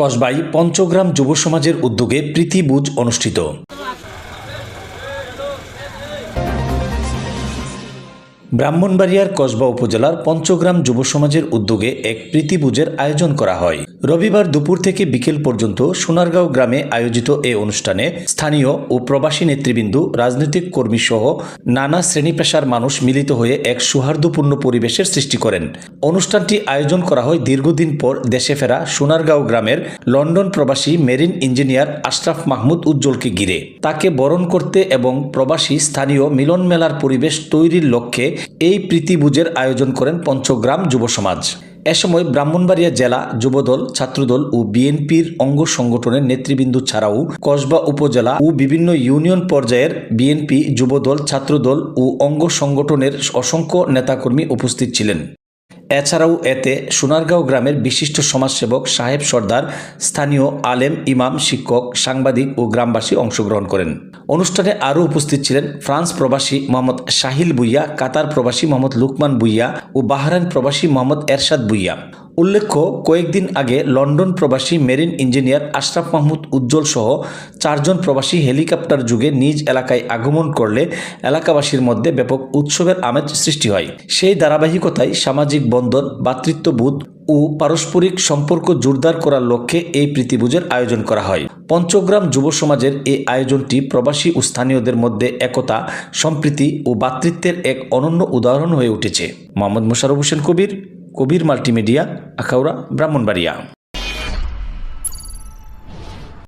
কসবাই পঞ্চগ্রাম যুব সমাজের উদ্যোগে প্রীতি বুজ অনুষ্ঠিত। ব্রাহ্মণবাড়িয়ার কসবা উপজেলার পঞ্চগ্রাম যুব সমাজের উদ্যোগে এক প্রীতিভোজের আয়োজন করা হয়। রবিবার দুপুর থেকে বিকেল পর্যন্ত সোনারগাঁও গ্রামে আয়োজিত এই অনুষ্ঠানে স্থানীয় ও প্রবাসী নেতৃবৃন্দ, রাজনৈতিক কর্মী সহ নানা শ্রেণি পেশার মানুষ মিলিত হয়ে এক সৌহার্দ্যপূর্ণ পরিবেশের সৃষ্টি করেন। অনুষ্ঠানটি আয়োজন করা হয় দীর্ঘদিন পর দেশে ফেরা সোনারগাঁও গ্রামের লন্ডন প্রবাসী মেরিন ইঞ্জিনিয়ার আশরাফ মাহমুদ উজ্জ্বলকে ঘিরে। তাকে বরণ করতে এবং প্রবাসী স্থানীয় মিলন মেলার পরিবেশ তৈরির লক্ষ্যে এই প্রীতিভুজের আয়োজন করেন পঞ্চগ্রাম যুব সমাজ। এ সময় ব্রাহ্মণবাড়িয়া জেলা যুবদল, ছাত্রদল ও বিএনপির অঙ্গ সংগঠনের নেতৃবৃন্দ ছাড়াও কসবা উপজেলা ও বিভিন্ন ইউনিয়ন পর্যায়ের বিএনপি, যুবদল, ছাত্রদল ও অঙ্গ সংগঠনের অসংখ্য নেতাকর্মী উপস্থিত ছিলেন। এছাড়াও এতে সোনারগাঁও গ্রামের বিশিষ্ট সমাজসেবক সাহেব সর্দার, স্থানীয় আলেম, ইমাম, শিক্ষক, সাংবাদিক ও গ্রামবাসী অংশগ্রহণ করেন। অনুষ্ঠানে আরও উপস্থিত ছিলেন ফ্রান্স প্রবাসী মোহাম্মদ শাহিল বুইয়া কাতার প্রবাসী মোহাম্মদ লুকমান বুইয়া ও বাহরাইন প্রবাসী মোহাম্মদ এরশাদ বুইয়া উল্লেখ্য, কয়েকদিন আগে লন্ডন প্রবাসী মেরিন ইঞ্জিনিয়ার আশরাফ মাহমুদ উজ্জ্বল সহ চারজন প্রবাসী হেলিকপ্টার যুগে নিজ এলাকায় আগমন করলে এলাকাবাসীর মধ্যে ব্যাপক উৎসবের আমেজ সৃষ্টি হয়। সেই ধারাবাহিকতায় সামাজিক বন্ধন ভ্রাতৃত্ববোধ ও পারস্পরিক সম্পর্ক জোরদার করার লক্ষ্যে এই প্রীতিভোজের আয়োজন করা হয়। পঞ্চগ্রাম যুব সমাজের এই আয়োজনটি প্রবাসী ও স্থানীয়দের মধ্যে একতা, সম্প্রীতি ও ভ্রাতৃত্বের এক অনন্য উদাহরণ হয়ে উঠেছে। মোহাম্মদ মোশারফ হোসেন কবির কবির মাল্টিমিডিয়া আখাউড়া ব্রাহ্মণবাড়িয়া।